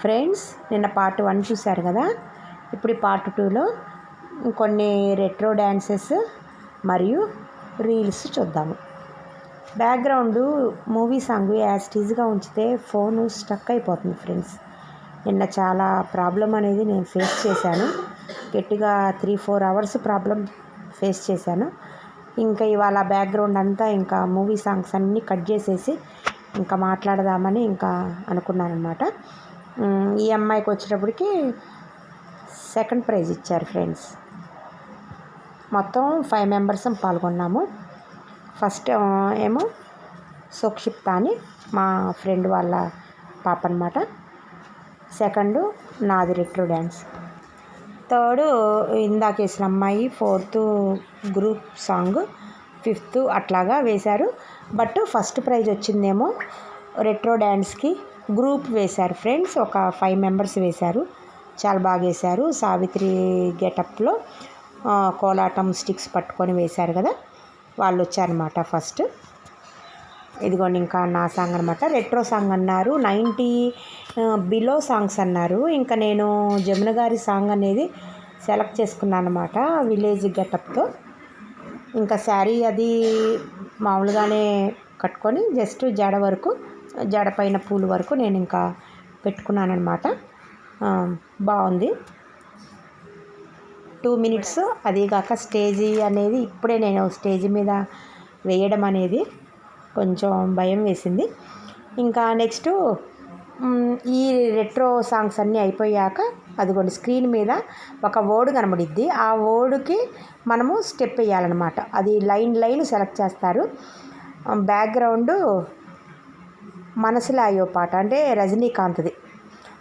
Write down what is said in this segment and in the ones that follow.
Friends నిన్న part one చూశారు కదా? ఇప్పుడు పార్ట్ టూలో కొన్ని రెట్రో డ్యాన్సెస్ మరియు రీల్స్ చూద్దాము. బ్యాక్గ్రౌండ్ మూవీ సాంగ్ యాస్టీజ్గా ఉంచితే ఫోన్ స్టక్ అయిపోతుంది ఫ్రెండ్స్. నిన్న చాలా ప్రాబ్లం అనేది నేను ఫేస్ చేశాను. గట్టిగా three four hours problem face చేశాను. ఇంకా ఇవాళ బ్యాక్గ్రౌండ్ అంతా ఇంకా మూవీ సాంగ్స్ అన్నీ కట్ చేసేసి ఇంకా మాట్లాడదామని ఇంకా అనుకున్నాను అనమాట ఈ అమ్మాయికి వచ్చేటప్పటికి సెకండ్ ప్రైజ్ ఇచ్చారు ఫ్రెండ్స్ మొత్తం ఫైవ్ మెంబర్స్ పాల్గొన్నాము. ఫస్ట్ ఏమో సుక్షిప్త అని మా ఫ్రెండ్ వాళ్ళ పాప అనమాట సెకండ్ నాది రెట్రో డ్యాన్స్ థర్డ్ ఇందాక వేసిన అమ్మాయి. ఫోర్త్ గ్రూప్ సాంగ్ ఫిఫ్త్ అట్లాగా వేశారు. బట్ ఫస్ట్ ప్రైజ్ వచ్చిందేమో రెట్రో డ్యాన్స్కి గ్రూప్ వేశారు ఫ్రెండ్స్. ఒక ఫైవ్ మెంబర్స్ వేశారు. చాలా బాగా వేశారు. సావిత్రి గెటప్లో కోలాటం స్టిక్స్ పట్టుకొని వేశారు కదా. వాళ్ళు వచ్చారనమాట ఫస్ట్. ఇదిగోండి ఇంకా నా సాంగ్ అనమాట రెట్రో సాంగ్ అన్నారు. నైంటీ బిలో సాంగ్స్ అన్నారు. ఇంకా నేను జమున గారి సాంగ్ అనేది సెలెక్ట్ చేసుకున్నాను అనమాట విలేజ్ గెటప్తో. ఇంకా శారీ అది మామూలుగానే కట్టుకొని జస్ట్ జడ వరకు జడపైన పూలు వరకు నేను ఇంకా పెట్టుకున్నాను అనమాట బాగుంది. టూ మినిట్స్ అదీగాక స్టేజీ అనేది ఇప్పుడే నేను స్టేజ్ మీద వేయడం అనేది కొంచెం భయం వేసింది. ఇంకా నెక్స్ట్ ఈ రెట్రో సాంగ్స్ అన్నీ అయిపోయాక అదిగోండి స్క్రీన్ మీద ఒక ఓడు కనబడిద్ది. ఆ ఓడుకి మనము స్టెప్ వేయాలన్నమాట. అది లైన్ లైన్ సెలెక్ట్ చేస్తారు. బ్యాక్గ్రౌండ్ మనసులో అయ్యో పాట. అంటే రజనీకాంత్ది.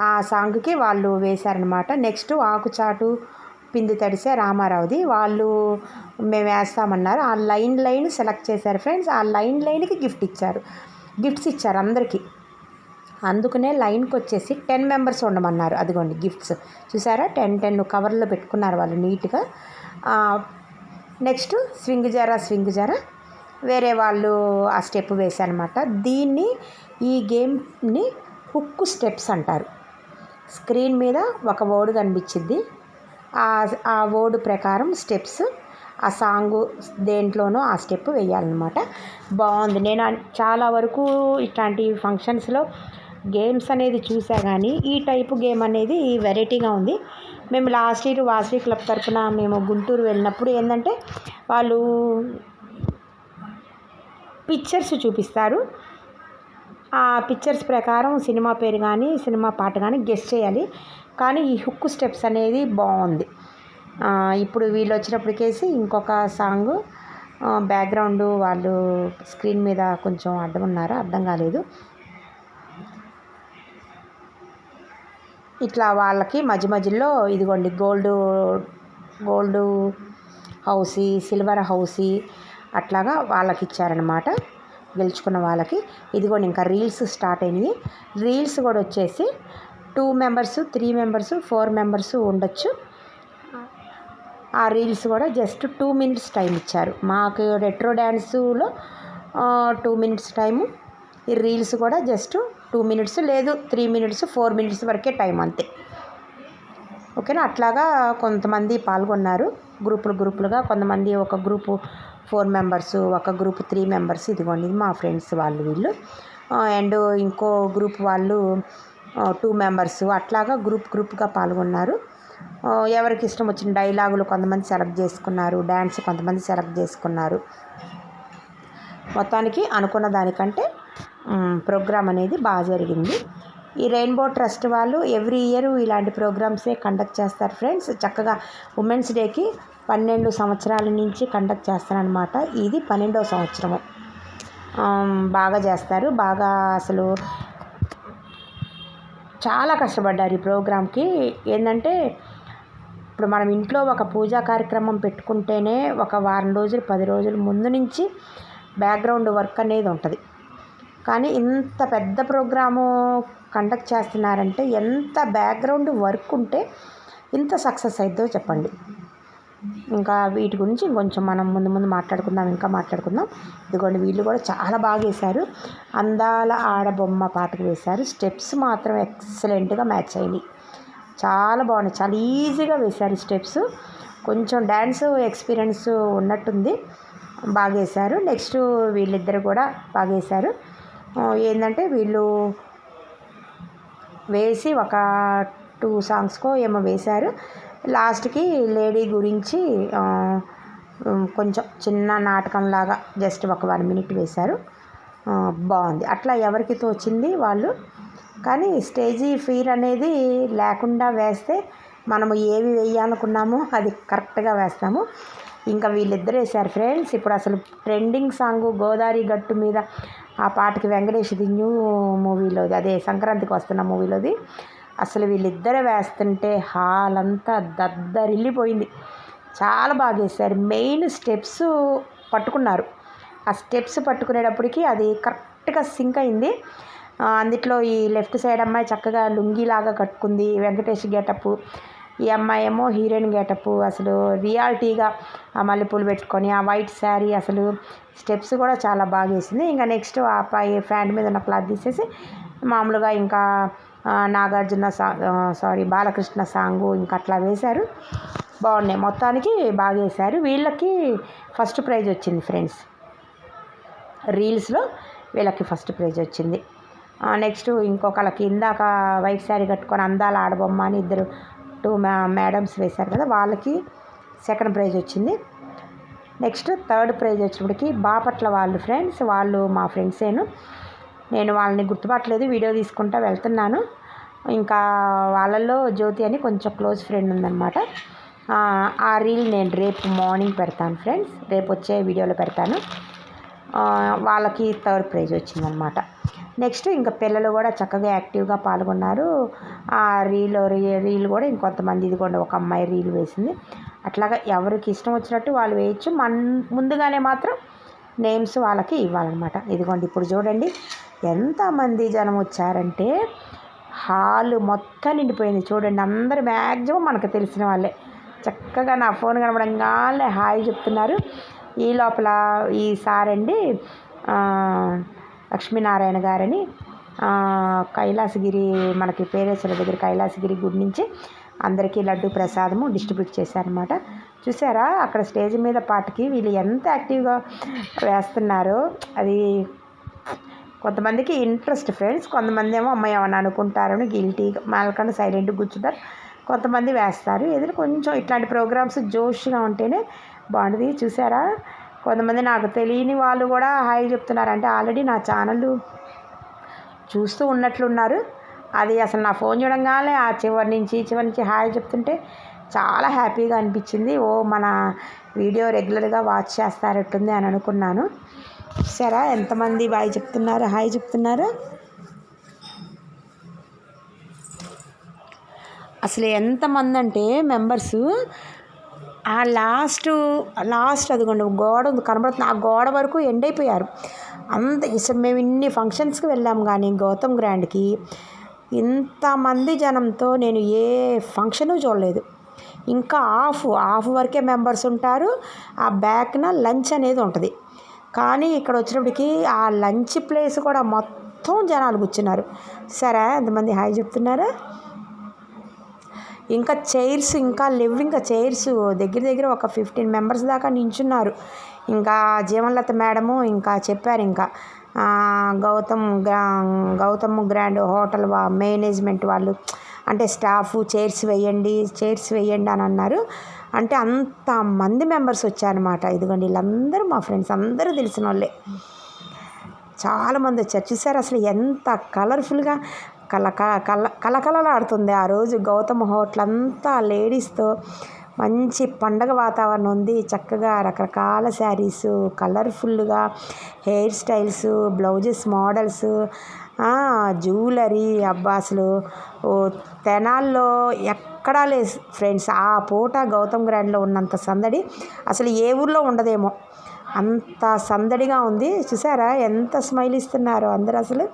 ఆ సాంగ్కి వాళ్ళు వేశారనమాట నెక్స్ట్ ఆకుచాటు పిండి తడిసే రామారావుది. వాళ్ళు మేము వేస్తామన్నారు. ఆ లైన్ లైన్ సెలెక్ట్ చేశారు ఫ్రెండ్స్. ఆ లైన్ లైన్కి గిఫ్ట్ ఇచ్చారు. గిఫ్ట్స్ ఇచ్చారు అందరికీ. అందుకనే లైన్కి వచ్చేసి టెన్ మెంబర్స్ ఉండమన్నారు. అదిగోండి గిఫ్ట్స్. చూసారా? టెన్ టెన్ కవర్లో పెట్టుకున్నారు వాళ్ళు నీట్గా. Next swing Zara swing Zara. వేరే వాళ్ళు ఆ స్టెప్ వేశారనమాట దీన్ని ఈ గేమ్ని హుక్ స్టెప్స్ అంటారు. స్క్రీన్ మీద ఒక వర్డ్ కనిపించింది. ఆ వర్డ్ ప్రకారం స్టెప్స్. ఆ సాంగ్ దేంట్లోనో ఆ స్టెప్ వేయాలన్నమాట. బాగుంది. నేను చాలా వరకు ఇట్లాంటి ఫంక్షన్స్లో గేమ్స్ అనేది చూసా కానీ ఈ టైపు గేమ్ అనేది వెరైటీగా ఉంది. మేము లాస్ట్ ఇయర్ వాసవి క్లబ్ తరఫున మేము గుంటూరు వెళ్ళినప్పుడు ఏంటంటే వాళ్ళు పిక్చర్స్ చూపిస్తారు. ఆ పిక్చర్స్ ప్రకారం సినిమా పేరు కానీ సినిమా పాట కానీ గెస్ట్ చేయాలి. కానీ ఈ హుక్ స్టెప్స్ అనేది బాగుంది ఇప్పుడు వీళ్ళు వచ్చినప్పటికేసి ఇంకొక సాంగ్ బ్యాక్గ్రౌండ్ వాళ్ళు స్క్రీన్ మీద కొంచెం అడ్డం ఉన్నారు? అర్థం కాలేదు. ఇట్లా వాళ్ళకి మధ్య మధ్యలో ఇదిగోండి gold gold housie silver housie అట్లాగా వాళ్ళకి ఇచ్చారనమాట గెలుచుకున్న వాళ్ళకి. ఇదిగోండి ఇంకా రీల్స్ స్టార్ట్ అయినాయి రీల్స్ కూడా వచ్చేసి two members three members four members ఉండొచ్చు. ఆ రీల్స్ కూడా జస్ట్ టూ మినిట్స్ టైం ఇచ్చారు. మాకు రెట్రో డ్యాన్సులో టూ మినిట్స్ టైము ఈ రీల్స్ కూడా జస్ట్ టూ మినిట్స్ లేదు త్రీ మినిట్స్ ఫోర్ మినిట్స్ వరకే టైం అంతే. ఓకేనా? అట్లాగా కొంతమంది పాల్గొన్నారు. గ్రూపులు గ్రూపులుగా కొంతమంది ఒక గ్రూపు ఫోర్ మెంబర్స్ ఒక గ్రూప్ త్రీ మెంబర్స్ ఇదిగోండి మా ఫ్రెండ్స్ వాళ్ళు వీళ్ళు. అండ్ ఇంకో గ్రూప్ వాళ్ళు టూ మెంబర్స్. అట్లాగా గ్రూప్ గ్రూప్గా పాల్గొన్నారు. ఎవరికి ఇష్టం వచ్చిన డైలాగులు కొంతమంది సెలెక్ట్ చేసుకున్నారు డ్యాన్స్ కొంతమంది సెలెక్ట్ చేసుకున్నారు. మొత్తానికి అనుకున్న దానికంటే ప్రోగ్రామ్ అనేది బాగా జరిగింది. ఈ రెయిన్బో ట్రస్ట్ వాళ్ళు ఎవ్రీ ఇయర్ ఇలాంటి ప్రోగ్రామ్సే కండక్ట్ చేస్తారు ఫ్రెండ్స్. చక్కగా ఉమెన్స్ డేకి పన్నెండు సంవత్సరాల నుంచి కండక్ట్ చేస్తారనమాట ఇది పన్నెండవ సంవత్సరము. బాగా చేస్తారు. బాగా అసలు చాలా కష్టపడ్డారు ఈ ప్రోగ్రామ్కి. ఏంటంటే ఇప్పుడు మనం ఇంట్లో ఒక పూజా కార్యక్రమం పెట్టుకుంటేనే ఒక వారం రోజులు పది రోజుల ముందు నుంచి బ్యాక్గ్రౌండ్ వర్క్ అనేది ఉంటుంది. కానీ ఇంత పెద్ద ప్రోగ్రాము కండక్ట్ చేస్తున్నారంటే ఎంత బ్యాక్గ్రౌండ్ వర్క్ ఉంటే ఇంత సక్సెస్ అయిద్దో చెప్పండి. ఇంకా వీటి గురించి ఇంకొంచెం మనం ముందు ముందు మాట్లాడుకుందాం ఇంకా మాట్లాడుకుందాం. ఇదిగోండి వీళ్ళు కూడా చాలా బాగా వేశారు. అందాల ఆడబొమ్మ పాటకు వేశారు. స్టెప్స్ మాత్రం ఎక్సలెంట్గా మ్యాచ్ అయినాయి. చాలా బాగున్నాయి. చాలా ఈజీగా వేశారు స్టెప్స్. కొంచెం డ్యాన్స్ ఎక్స్పీరియన్స్ ఉన్నట్టుంది. బాగా వేశారు. నెక్స్ట్ వీళ్ళిద్దరు కూడా బాగా వేశారు. ఏంటంటే వీళ్ళు వేసి ఒక టూ సాంగ్స్కో ఏమో వేశారు. లాస్ట్కి లేడీ గురించి కొంచెం చిన్న నాటకంలాగా జస్ట్ ఒక వన్ మినిట్ వేశారు. బాగుంది. అట్లా ఎవరికి తోచింది వాళ్ళు. కానీ స్టేజీ ఫీర్ అనేది లేకుండా వేస్తే మనము ఏవి వేయాలనుకున్నామో అది కరెక్ట్గా వేస్తాము. ఇంకా వీళ్ళిద్దరు వేశారు ఫ్రెండ్స్. ఇప్పుడు అసలు ట్రెండింగ్ సాంగ్ గోదావరి గట్టు మీద ఆ పాటకి వెంకటేష్ది న్యూ మూవీలోది అదే సంక్రాంతికి వస్తున్న మూవీలోది. అసలు వీళ్ళిద్దరే వేస్తుంటే హాల్ అంతా దద్దరిల్లిపోయింది. చాలా బాగా వేశారు మెయిన్ స్టెప్స్ పట్టుకున్నారు. ఆ స్టెప్స్ పట్టుకునేటప్పటికి అది కరెక్ట్గా సింక్ అయింది. అందుట్లో ఈ లెఫ్ట్ సైడ్ అమ్మాయి చక్కగా లుంగీలాగా కట్టుకుంది వెంకటేష్ గెటప్. ఈ అమ్మాయి ఏమో హీరోయిన్ గెటప్. అసలు రియాలిటీగా ఆ మల్లెపూలు పెట్టుకొని ఆ వైట్ శారీ అసలు స్టెప్స్ కూడా చాలా బాగా వేసింది. ఇంకా నెక్స్ట్ ఆ అబ్బాయి ఫ్యాంట్ మీద ఉన్న క్లాత్ తీసేసి మామూలుగా ఇంకా నాగార్జున సా సారీ బాలకృష్ణ సాంగు ఇంకా అట్లా వేశారు. బాగున్నాయి. మొత్తానికి బాగా వేశారు. వీళ్ళకి ఫస్ట్ ప్రైజ్ వచ్చింది ఫ్రెండ్స్. రీల్స్లో వీళ్ళకి ఫస్ట్ ప్రైజ్ వచ్చింది. నెక్స్ట్ ఇంకొకళ్ళకి ఇందాక వైట్ శారీ కట్టుకొని అందాల ఆడబొమ్మ అని ఇద్దరు టూ మ్యా మేడమ్స్ వేశారు కదా వాళ్ళకి సెకండ్ ప్రైజ్ వచ్చింది. నెక్స్ట్ థర్డ్ ప్రైజ్ వచ్చినప్పటికి బాపట్ల వాళ్ళు ఫ్రెండ్స్ వాళ్ళు మా ఫ్రెండ్సేను. నేను వాళ్ళని గుర్తుపట్టలేదు వీడియో తీసుకుంటా వెళ్తున్నాను. ఇంకా వాళ్ళల్లో జ్యోతి అని కొంచెం క్లోజ్ ఫ్రెండ్ ఉందన్నమాట. ఆ, ఆ రీల్ నేను రేపు మార్నింగ్ పెడతాను ఫ్రెండ్స్ రేపు వచ్చే వీడియోలో పెడతాను. వాళ్ళకి థర్డ్ ప్రైజ్ వచ్చిందనమాట నెక్స్ట్ ఇంకా పిల్లలు కూడా చక్కగా యాక్టివ్గా పాల్గొన్నారు. ఆ రీల్ రీల్ కూడా ఇంకొంతమంది ఇదిగోండి ఒక అమ్మాయి రీల్ వేసింది. అట్లాగా ఎవరికి ఇష్టం వచ్చినట్టు వాళ్ళు వేయచ్చు. మన్ ముందుగానే మాత్రం నేమ్స్ వాళ్ళకి ఇవ్వాలన్నమాట. ఇదిగోండి ఇప్పుడు చూడండి ఎంతమంది జనం వచ్చారంటే హాల్ మొత్తం నిండిపోయింది. చూడండి అందరు మ్యాక్సిమం మనకు తెలిసిన వాళ్ళే. చక్కగా నా ఫోన్ కనబడంగానే హాయ్ చెప్తున్నారు. ఈ లోపల ఈ సార్ అండి లక్ష్మీనారాయణ గారని కైలాసగిరి మనకి పేరేశ్వర దగ్గర కైలాసగిరి గుడి నుంచి అందరికీ లడ్డు ప్రసాదము డిస్ట్రిబ్యూట్ చేశారనమాట చూసారా? అక్కడ స్టేజ్ మీద పాటకి వీళ్ళు ఎంత యాక్టివ్గా వేస్తున్నారో అది కొంతమందికి ఇంట్రెస్ట్ ఫ్రెండ్స్ కొంతమంది ఏమో అమ్మాయి ఏమన్నా అనుకుంటారని గిల్టీగా మాలకన్నా సైలెంట్ కూర్చుంటారు. కొంతమంది వేస్తారు. ఎదురు కొంచెం ఇట్లాంటి ప్రోగ్రామ్స్ జోష్గా ఉంటేనే బాగుంటుంది చూసారా? కొంతమంది నాకు తెలియని వాళ్ళు కూడా హాయ్ చెప్తున్నారు. అంటే ఆల్రెడీ నా ఛానల్ చూస్తూ ఉన్నట్లున్నారు. అది అసలు నా ఫోన్ చూడంగానే ఆ చివరి నుంచి చివరి నుంచి హాయ్ చెప్తుంటే చాలా హ్యాపీగా అనిపించింది. ఓ మన వీడియో రెగ్యులర్గా వాచ్ చేస్తారట్టుంది అని అనుకున్నాను. సరే ఎంతమంది బాయ్ చెప్తున్నారు హాయ్ చెప్తున్నారు. అసలు ఎంతమంది అంటే మెంబర్స్ ఆ లాస్ట్ లాస్ట్ అదిగోండి గోడ ఉంది కనబడుతుంది. ఆ గోడ వరకు ఎండ్ అయిపోయారు. అంత ఇసలు మేము ఇన్ని ఫంక్షన్స్కి వెళ్ళాం కానీ గౌతమ్ గ్రాండ్కి ఇంతమంది జనంతో నేను ఏ ఫంక్షను చూడలేదు. ఇంకా హాఫ్ హాఫ్ వరకే మెంబర్స్ ఉంటారు. ఆ బ్యాక్న లంచ్ అనేది ఉంటుంది. కానీ ఇక్కడ వచ్చినప్పటికి ఆ లంచ్ ప్లేస్ కూడా మొత్తం జనాలు కూర్చున్నారు. సరే ఎంతమంది హాయ్ చెప్తున్నారా? ఇంకా చైర్స్ ఇంకా లేవు. ఇంకా చైర్స్ దగ్గర దగ్గర ఒక ఫిఫ్టీన్ మెంబర్స్ దాకా నించున్నారు. ఇంకా జీవన్లత మేడము ఇంకా చెప్పారు ఇంకా. గౌతమ్ గ్రా గౌతమ్ గ్రాండ్ హోటల్ వా మేనేజ్మెంట్ వాళ్ళు. అంటే స్టాఫ్ చైర్స్ వేయండి చైర్స్ వేయండి అని అన్నారు. అంటే అంత మంది మెంబర్స్ వచ్చారనమాట ఇదిగోండి వీళ్ళందరూ మా ఫ్రెండ్స్ అందరూ తెలిసిన వాళ్ళే. చాలామంది వచ్చారు. చూసారు అసలు ఎంత కలర్ఫుల్గా కల కల కలకలలాడుతుంది ఆ రోజు గౌతమ్ హోటల్ అంతా లేడీస్తో. మంచి పండగ వాతావరణం ఉంది. చక్కగా రకరకాల శారీస్ కలర్ఫుల్గా hair styles blouses models jewellery అబ్బా అసలు. ఓ తెనాల్లో ఎక్కడా లేదు ఫ్రెండ్స్ ఆ పూట గౌతమ్ గ్రాండ్లో ఉన్నంత సందడి అసలు ఏ ఊర్లో ఉండదేమో. అంత సందడిగా ఉంది. చూసారా? ఎంత స్మైల్ ఇస్తున్నారు అందరు అసలు.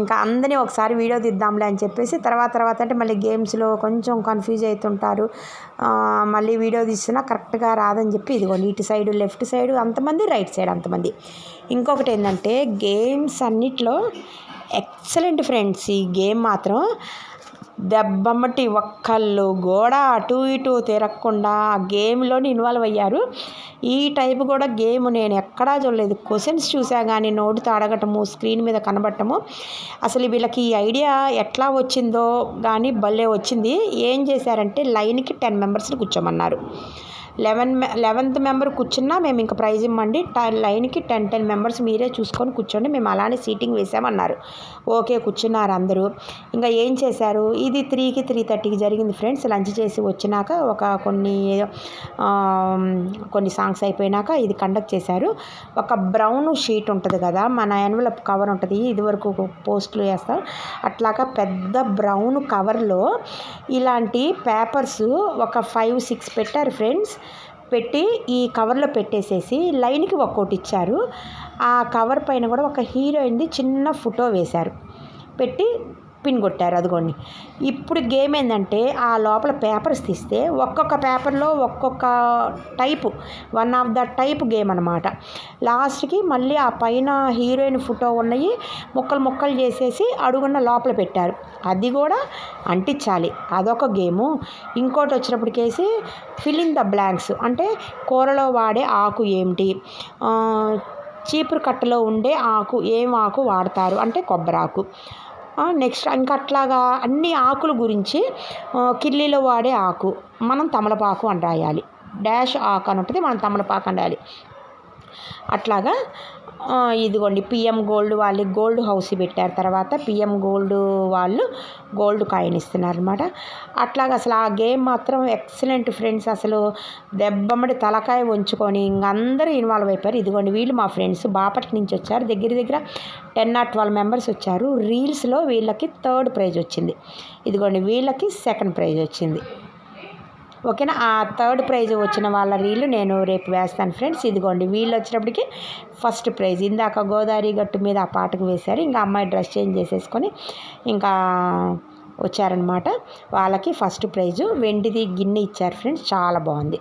ఇంకా అందరినీ ఒకసారి వీడియో తీద్దాంలే అని చెప్పేసి తర్వాత తర్వాత అంటే మళ్ళీ గేమ్స్లో కొంచెం కన్ఫ్యూజ్ అవుతుంటారు మళ్ళీ వీడియో తీసినా కరెక్ట్గా రాదని చెప్పి ఇదిగోండి ఇటు సైడ్ లెఫ్ట్ సైడ్ అంతమంది రైట్ సైడ్ అంతమంది. ఇంకొకటి ఏంటంటే గేమ్స్ అన్నిట్లో ఎక్సలెంట్ ఫ్రెండ్స్. ఈ గేమ్ మాత్రం దెబ్బమ్మటి ఒక్కళ్ళు గోడ అటు ఇటు తిరగకుండా ఆ గేమ్లోని ఇన్వాల్వ్ అయ్యారు. ఈ టైప్ కూడా గేమ్ నేను ఎక్కడా చూడలేదు. క్వశ్చన్స్ చూసా కానీ నోటితో అడగటము స్క్రీన్ మీద కనబడటము. అసలు వీళ్ళకి ఈ ఐడియా ఎట్లా వచ్చిందో కానీ భలే వచ్చింది. ఏం చేశారంటే లైన్కి టెన్ మెంబర్స్ని కూర్చోమన్నారు. లెవెన్ లెవెన్త్ మెంబర్ కూర్చున్నా మేము ఇంకా ప్రైజ్ ఇవ్వండి లైన్కి టెన్ టెన్ మెంబర్స్ మీరే చూసుకొని కూర్చోండి. మేము అలానే సీటింగ్ వేసామన్నారు. ఓకే కూర్చున్నారు అందరూ. ఇంకా ఏం చేశారు? ఇది త్రీకి త్రీ థర్టీకి జరిగింది ఫ్రెండ్స్. లంచ్ చేసి వచ్చినాక ఒక కొన్ని కొన్ని సాంగ్స్ అయిపోయినాక ఇది కండక్ట్ చేశారు. ఒక బ్రౌన్ షీట్ ఉంటుంది కదా మన ఎన్వలప్ కవర్ ఉంటుంది. ఇదివరకు పోస్టులు వేస్తాం. అట్లాగా పెద్ద బ్రౌన్ కవర్లో ఇలాంటి పేపర్స్ ఒక ఫైవ్ సిక్స్ పెట్టారు ఫ్రెండ్స్. పెట్టి ఈ కవర్లో పెట్టేసేసి లైన్కి ఒక్కోటి ఇచ్చారు. ఆ కవర్ పైన కూడా ఒక హీరోయిన్ది చిన్న ఫోటో వేశారు. పెట్టి పిన్ కొట్టారు అదిగోండి. ఇప్పుడు గేమ్ ఏంటంటే ఆ లోపల పేపర్స్ తీస్తే ఒక్కొక్క పేపర్లో ఒక్కొక్క type one of the type game అనమాట లాస్ట్కి మళ్ళీ ఆ పైన హీరోయిన్ ఫోటో ఉన్నాయి ముక్కలు ముక్కలు చేసేసి అడుగున్న లోపల పెట్టారు. అది కూడా అంటించాలి. అదొక గేము. ఇంకోటి వచ్చినప్పటికేసి ఫిల్లింగ్ ద బ్లాంక్స్ అంటే కూరలో వాడే ఆకు ఏమిటి? చీపురు కట్టలో ఉండే ఆకు ఏం ఆకు వాడతారు? అంటే కొబ్బరాకు నెక్స్ట్ ఇంకా అట్లాగా అన్ని ఆకుల గురించి కిల్లీలో వాడే ఆకు. మనం తమలపాకు అని రాయాలి. డాష్ ఆకు అని ఉంటుంది మనం తమలపాకు అని రాయాలి. అట్లాగా ఇదిగోండి పిఎం గోల్డ్ వాళ్ళకి గోల్డ్ హౌస్ పెట్టారు. తర్వాత పిఎం గోల్డ్ వాళ్ళు గోల్డ్ కాయిన్ ఇస్తున్నారు అనమాట అట్లాగే అసలు ఆ గేమ్ మాత్రం ఎక్సలెంట్ ఫ్రెండ్స్. అసలు దెబ్బమ్మడి తలకాయ ఉంచుకొని ఇంక అందరూ ఇన్వాల్వ్ అయిపోయారు. ఇదిగోండి వీళ్ళు మా ఫ్రెండ్స్ బాపట్ల నుంచి వచ్చారు. దగ్గర దగ్గర టెన్ ఆర్ ట్వెల్వ్ మెంబర్స్ వచ్చారు. రీల్స్లో వీళ్ళకి థర్డ్ ప్రైజ్ వచ్చింది. ఇదిగోండి వీళ్ళకి సెకండ్ ప్రైజ్ వచ్చింది. ఓకేనా? ఆ థర్డ్ ప్రైజ్ వచ్చిన వాళ్ళ రీలు నేను రేపు వేస్తాను ఫ్రెండ్స్. ఇదిగోండి వీళ్ళు వచ్చినప్పటికి ఫస్ట్ ప్రైజ్. ఇందాక గోదావరి గట్టు మీద ఆ పాటకు వేశారు. ఇంకా అమ్మాయి డ్రెస్ చేంజ్ చేసేసుకొని ఇంకా వచ్చారనమాట. వాళ్ళకి ఫస్ట్ ప్రైజు. వెండిది గిన్నె ఇచ్చారు ఫ్రెండ్స్. చాలా బాగుంది.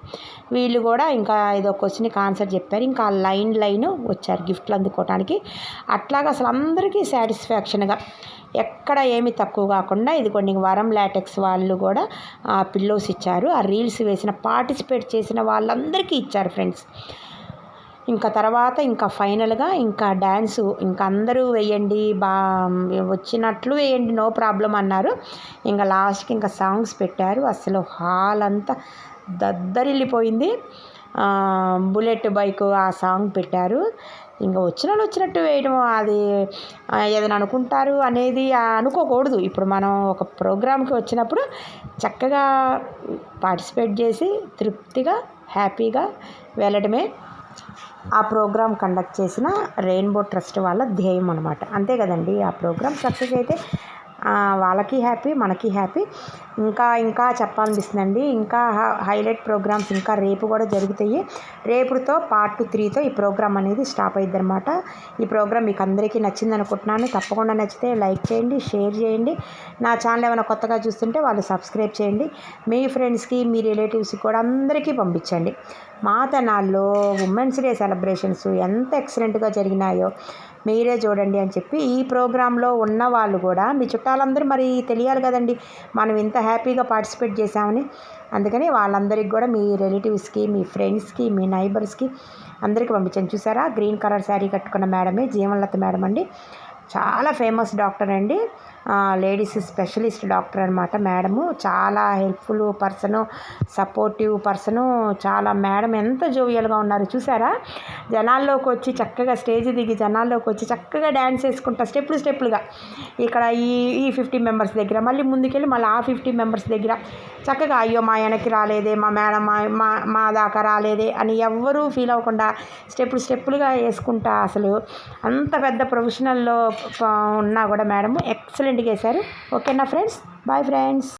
వీళ్ళు కూడా ఇంకా ఏదో క్వశ్చన్ ఆన్సర్ చెప్పారు. ఇంకా లైన్ లైన్ వచ్చారు గిఫ్ట్లు అందుకోవడానికి అట్లాగా అసలు అందరికీ సాటిస్ఫాక్షన్గా ఎక్కడ ఏమి తక్కువ కాకుండా ఇది కొన్ని వరం లాటెక్స్ వాళ్ళు కూడా పిల్లోస్ ఇచ్చారు. ఆ రీల్స్ వేసిన పార్టిసిపేట్ చేసిన వాళ్ళందరికీ ఇచ్చారు ఫ్రెండ్స్. ఇంకా తర్వాత ఇంకా ఫైనల్గా ఇంకా డ్యాన్సు ఇంకా అందరూ వేయండి బా వచ్చినట్లు వేయండి నో ప్రాబ్లం అన్నారు. ఇంకా లాస్ట్కి ఇంకా సాంగ్స్ పెట్టారు. అసలు హాల్ అంతా దద్దరిల్లిపోయింది బుల్లెట్ బైక్ ఆ సాంగ్ పెట్టారు. ఇంకా వచ్చిన వాళ్ళు వచ్చినట్టు వేయడం అది ఏదైనా అనుకుంటారు అనేది అనుకోకూడదు. ఇప్పుడు మనం ఒక ప్రోగ్రామ్కి వచ్చినప్పుడు చక్కగా పార్టిసిపేట్ చేసి తృప్తిగా హ్యాపీగా వెళ్ళడమే. ఆ ప్రోగ్రాం కండక్ట్ చేసిన రెయిన్బో ట్రస్ట్ వాళ్ళ ధ్యేయం అనమాట అంతే కదండి ఆ ప్రోగ్రాం. సక్సెస్ అయితే వాళ్ళకి హ్యాపీ మనకి హ్యాపీ. ఇంకా ఇంకా చెప్పాలనిపిస్తుందండి. ఇంకా హైలైట్ ప్రోగ్రామ్స్ ఇంకా రేపు కూడా జరుగుతాయి. రేపుతో పార్ట్ త్రీతో ఈ ప్రోగ్రామ్ అనేది స్టాప్ అయ్యిద్ది అనమాట ఈ ప్రోగ్రామ్ మీకు అందరికీ నచ్చింది అనుకుంటున్నాను. తప్పకుండా నచ్చితే లైక్ చేయండి షేర్ చేయండి. నా ఛానల్ ఏమైనా కొత్తగా చూస్తుంటే వాళ్ళు సబ్స్క్రైబ్ చేయండి. మీ ఫ్రెండ్స్కి మీ రిలేటివ్స్కి కూడా అందరికీ పంపించండి. మాతనాల్లో ఉమెన్స్ డే సెలబ్రేషన్స్ ఎంత ఎక్సలెంట్గా జరిగినాయో మీరే చూడండి అని చెప్పి ఈ ప్రోగ్రాంలో ఉన్న వాళ్ళు కూడా మీ చుట్టాలందరూ మరి తెలియాలి కదండి మనం ఇంత హ్యాపీగా పార్టిసిపేట్ చేసామని అందుకని వాళ్ళందరికీ కూడా మీ రిలేటివ్స్కి మీ ఫ్రెండ్స్కి మీ నైబర్స్కి అందరికీ పంపించాను. చూసారా? గ్రీన్ కలర్ శారీ కట్టుకున్న మేడమే జీవన్లత మేడం అండి చాలా ఫేమస్ డాక్టర్ అండి. లేడీస్ స్పెషలిస్ట్ డాక్టర్ అనమాట మేడము చాలా హెల్ప్ఫుల్ పర్సను సపోర్టివ్ పర్సను చాలా. మేడం ఎంత జోవియల్గా ఉన్నారు చూసారా? జనాల్లోకి వచ్చి చక్కగా స్టేజ్ దిగి జనాల్లోకి వచ్చి చక్కగా డ్యాన్స్ వేసుకుంటా స్టెప్పులు స్టెప్పులుగా. ఇక్కడ ఈ ఈ ఫిఫ్టీ మెంబర్స్ దగ్గర మళ్ళీ ముందుకెళ్ళి మళ్ళీ ఆ ఫిఫ్టీ మెంబర్స్ దగ్గర చక్కగా అయ్యో మా వెనక్కి రాలేదే మా మేడం మా మా దాకా రాలేదే అని ఎవ్వరూ ఫీల్ అవ్వకుండా స్టెప్పులు స్టెప్పులుగా వేసుకుంటా అసలు. అంత పెద్ద ప్రొఫెషనల్లో ఉన్నా కూడా మేడం ఎక్సలెంట్గా వేశారు ఓకేనా ఫ్రెండ్స్? Bye friends.